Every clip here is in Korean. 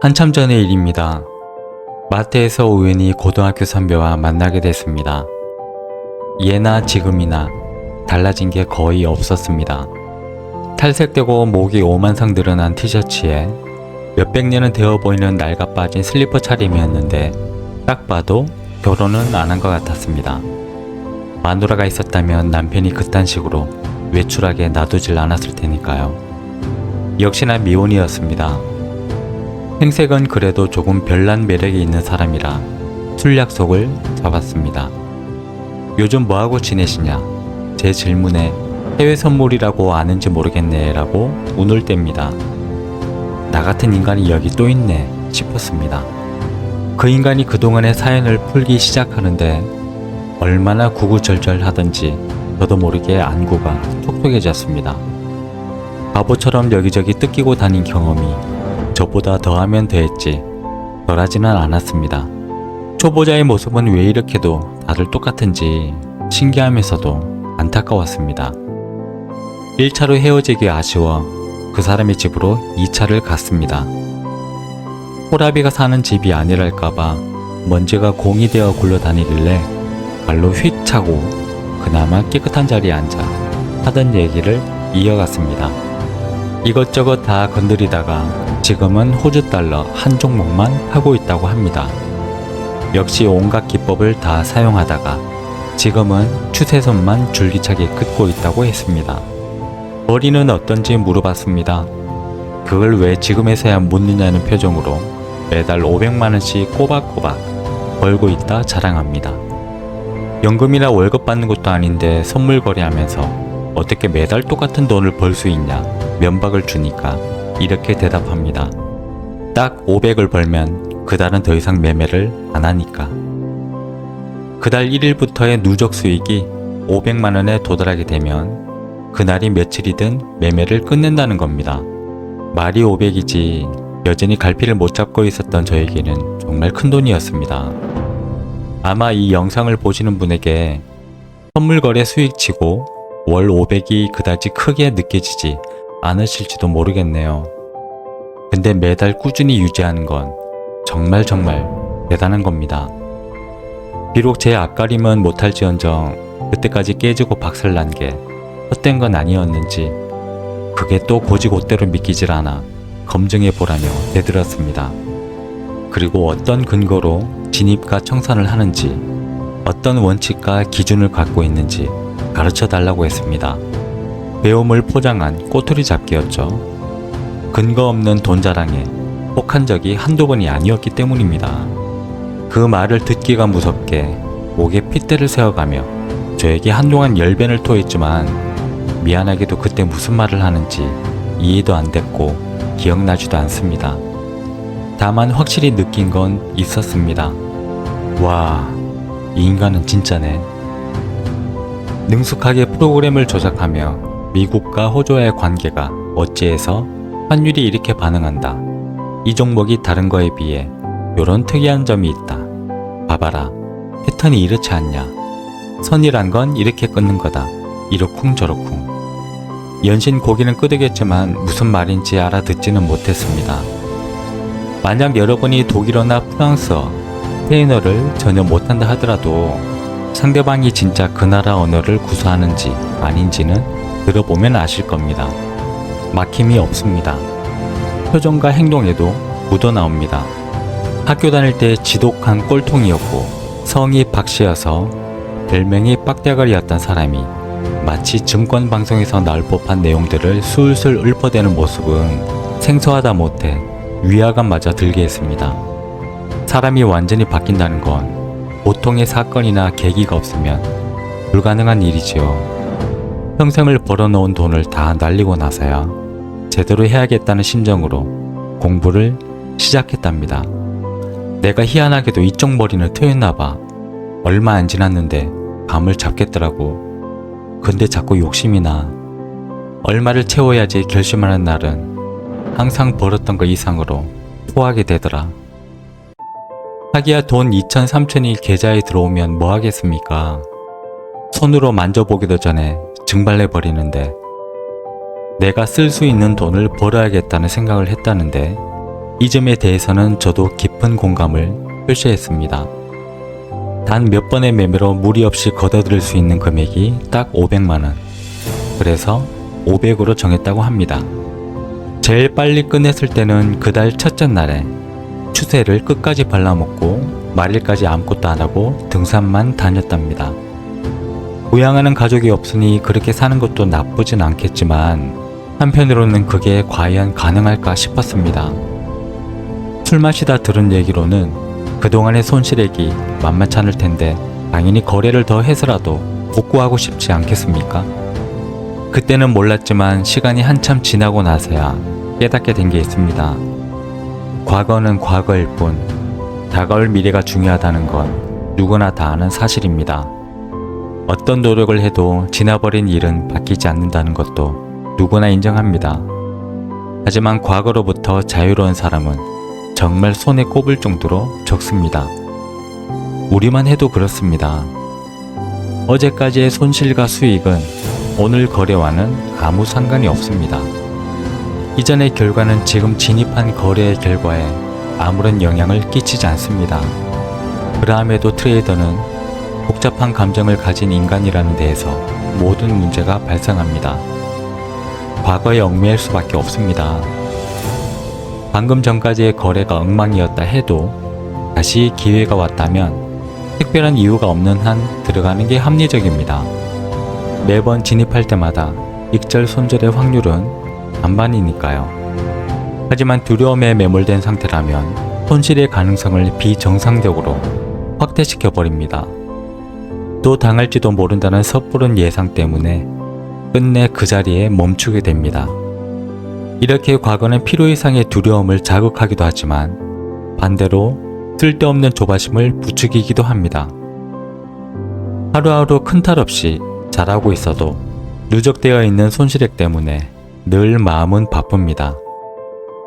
한참 전의 일입니다. 마트에서 우연히 고등학교 선배와 만나게 됐습니다. 예나 지금이나 달라진 게 거의 없었습니다. 탈색되고 목이 오만상 드러난 티셔츠에 몇백 년은 되어 보이는 낡아 빠진 슬리퍼 차림이었는데 딱 봐도 결혼은 안 한 것 같았습니다. 마누라가 있었다면 남편이 그딴 식으로 외출하게 놔두질 않았을 테니까요. 역시나 미혼이었습니다. 행색은 그래도 조금 별난 매력이 있는 사람이라 술 약속을 잡았습니다. 요즘 뭐하고 지내시냐? 제 질문에 해외 선물이라고 아는지 모르겠네 라고 운을 뗍니다. 나 같은 인간이 여기 또 있네 싶었습니다. 그 인간이 그동안의 사연을 풀기 시작하는데 얼마나 구구절절하던지 저도 모르게 안구가 톡톡해졌습니다. 바보처럼 여기저기 뜯기고 다닌 경험이 저보다 더하면 더했지 덜하지는 않았습니다. 초보자의 모습은 왜 이렇게도 다들 똑같은지 신기하면서도 안타까웠습니다. 1차로 헤어지기 아쉬워 그 사람의 집으로 2차를 갔습니다. 호라비가 사는 집이 아니랄까봐 먼지가 공이 되어 굴러다니길래 발로 휙 차고 그나마 깨끗한 자리에 앉아 하던 얘기를 이어갔습니다. 이것저것 다 건드리다가 지금은 호주 달러 한 종목만 하고 있다고 합니다. 역시 온갖 기법을 다 사용하다가 지금은 추세선만 줄기차게 긋고 있다고 했습니다. 머리는 어떤지 물어봤습니다. 그걸 왜 지금에서야 묻느냐는 표정으로 매달 500만원씩 꼬박꼬박 벌고 있다 자랑합니다. 연금이나 월급 받는 것도 아닌데 선물 거래하면서 어떻게 매달 똑같은 돈을 벌 수 있냐 면박을 주니까 이렇게 대답합니다. 딱 500을 벌면 그달은 더 이상 매매를 안 하니까. 그달 1일부터의 누적 수익이 500만 원에 도달하게 되면 그날이 며칠이든 매매를 끝낸다는 겁니다. 말이 500이지 여전히 갈피를 못 잡고 있었던 저에게는 정말 큰 돈이었습니다. 아마 이 영상을 보시는 분에게 선물 거래 수익치고 월 500이 그다지 크게 느껴지지 않으실지도 모르겠네요. 근데 매달 꾸준히 유지하는 건 정말 정말 대단한 겁니다. 비록 제 앞가림은 못할지언정 그때까지 깨지고 박살난 게 헛된 건 아니었는지 그게 또 고지고대로 믿기질 않아 검증해 보라며 대들었습니다. 그리고 어떤 근거로 진입과 청산을 하는지 어떤 원칙과 기준을 갖고 있는지 가르쳐 달라고 했습니다. 배움을 포장한 꼬투리 잡기였죠. 근거 없는 돈 자랑에 혹한 적이 한두 번이 아니었기 때문입니다. 그 말을 듣기가 무섭게 목에 핏대를 세워가며 저에게 한동안 열변을 토했지만 미안하게도 그때 무슨 말을 하는지 이해도 안 됐고 기억나지도 않습니다. 다만 확실히 느낀 건 있었습니다. 와, 이 인간은 진짜네. 능숙하게 프로그램을 조작하며 미국과 호주와의 관계가 어찌해서 환율이 이렇게 반응한다. 이 종목이 다른 거에 비해 요런 특이한 점이 있다. 봐봐라. 패턴이 이렇지 않냐. 선이란 건 이렇게 끊는 거다. 이러쿵 저러쿵. 연신 고기는 끄덕였지만 무슨 말인지 알아듣지는 못했습니다. 만약 여러분이 독일어나 프랑스어, 스페인어를 전혀 못한다 하더라도 상대방이 진짜 그 나라 언어를 구사하는지 아닌지는 들어보면 아실 겁니다. 막힘이 없습니다. 표정과 행동에도 묻어나옵니다. 학교 다닐 때 지독한 꼴통이었고 성이 박씨여서 별명이 빡대가리였던 사람이 마치 증권 방송에서 나올 법한 내용들을 술술 읊어대는 모습은 생소하다 못해 위화감마저 들게 했습니다. 사람이 완전히 바뀐다는 건 보통의 사건이나 계기가 없으면 불가능한 일이지요. 평생을 벌어놓은 돈을 다 날리고 나서야 제대로 해야겠다는 심정으로 공부를 시작했답니다. 내가 희한하게도 이쪽 머리는 트였나봐. 얼마 안 지났는데 감을 잡겠더라고. 근데 자꾸 욕심이 나. 얼마를 채워야지 결심하는 날은 항상 벌었던 것 이상으로 토하게 되더라. 하기야 돈 2천 3천이 계좌에 들어오면 뭐 하겠습니까? 손으로 만져보기도 전에 증발내 버리는데 내가 쓸 수 있는 돈을 벌어야겠다는 생각을 했다는데 이 점에 대해서는 저도 깊은 공감을 표시했습니다. 단 몇 번의 매매로 무리 없이 걷어들일 수 있는 금액이 딱 500만원. 그래서 500으로 정했다고 합니다. 제일 빨리 끝냈을 때는 그달 첫째 날에 추세를 끝까지 발라먹고 말일까지 아무것도 안 하고 등산만 다녔답니다. 부양하는 가족이 없으니 그렇게 사는 것도 나쁘진 않겠지만 한편으로는 그게 과연 가능할까 싶었습니다. 술 마시다 들은 얘기로는 그동안의 손실액이 만만치 않을 텐데 당연히 거래를 더 해서라도 복구하고 싶지 않겠습니까? 그때는 몰랐지만 시간이 한참 지나고 나서야 깨닫게 된 게 있습니다. 과거는 과거일 뿐 다가올 미래가 중요하다는 건 누구나 다 아는 사실입니다. 어떤 노력을 해도 지나버린 일은 바뀌지 않는다는 것도 누구나 인정합니다. 하지만 과거로부터 자유로운 사람은 정말 손에 꼽을 정도로 적습니다. 우리만 해도 그렇습니다. 어제까지의 손실과 수익은 오늘 거래와는 아무 상관이 없습니다. 이전의 결과는 지금 진입한 거래의 결과에 아무런 영향을 끼치지 않습니다. 그러함에도 트레이더는 복잡한 감정을 가진 인간이라는 데에서 모든 문제가 발생합니다. 과거에 얽매일 수밖에 없습니다. 방금 전까지의 거래가 엉망이었다 해도 다시 기회가 왔다면 특별한 이유가 없는 한 들어가는 게 합리적입니다. 매번 진입할 때마다 익절 손절의 확률은 반반이니까요. 하지만 두려움에 매몰된 상태라면 손실의 가능성을 비정상적으로 확대시켜 버립니다. 또 당할지도 모른다는 섣부른 예상 때문에 끝내 그 자리에 멈추게 됩니다. 이렇게 과거는 필요 이상의 두려움을 자극하기도 하지만 반대로 쓸데없는 조바심을 부추기기도 합니다. 하루하루 큰 탈 없이 잘하고 있어도 누적되어 있는 손실액 때문에 늘 마음은 바쁩니다.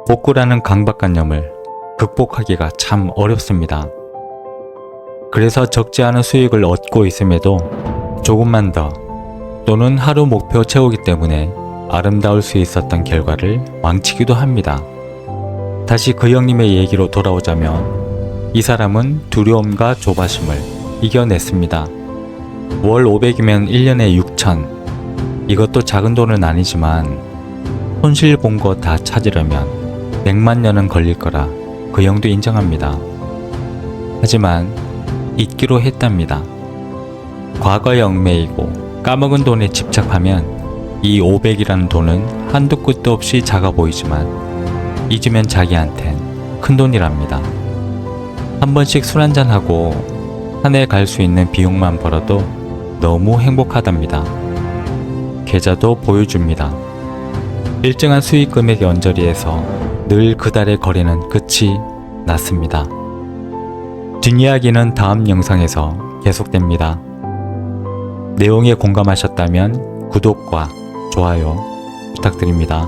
복구라는 강박관념을 극복하기가 참 어렵습니다. 그래서 적지 않은 수익을 얻고 있음에도 조금만 더 또는 하루 목표 채우기 때문에 아름다울 수 있었던 결과를 망치기도 합니다. 다시 그 형님의 얘기로 돌아오자면 이 사람은 두려움과 조바심을 이겨냈습니다. 월 500이면 1년에 6천. 이것도 작은 돈은 아니지만 손실 본 거 다 찾으려면 100만 년은 걸릴 거라 그 형도 인정합니다. 하지만 잊기로 했답니다. 과거에 얽매이고 까먹은 돈에 집착하면 이 500이라는 돈은 한도 끝도 없이 작아 보이지만 잊으면 자기한텐 큰 돈이랍니다. 한 번씩 술 한잔하고 산에 갈수 있는 비용만 벌어도 너무 행복하답니다. 계좌도 보여줍니다. 일정한 수익 금액의 언저리에서 늘 그달의 거래는 끝이 났습니다. 뒷이야기는 다음 영상에서 계속됩니다. 내용에 공감하셨다면 구독과 좋아요 부탁드립니다.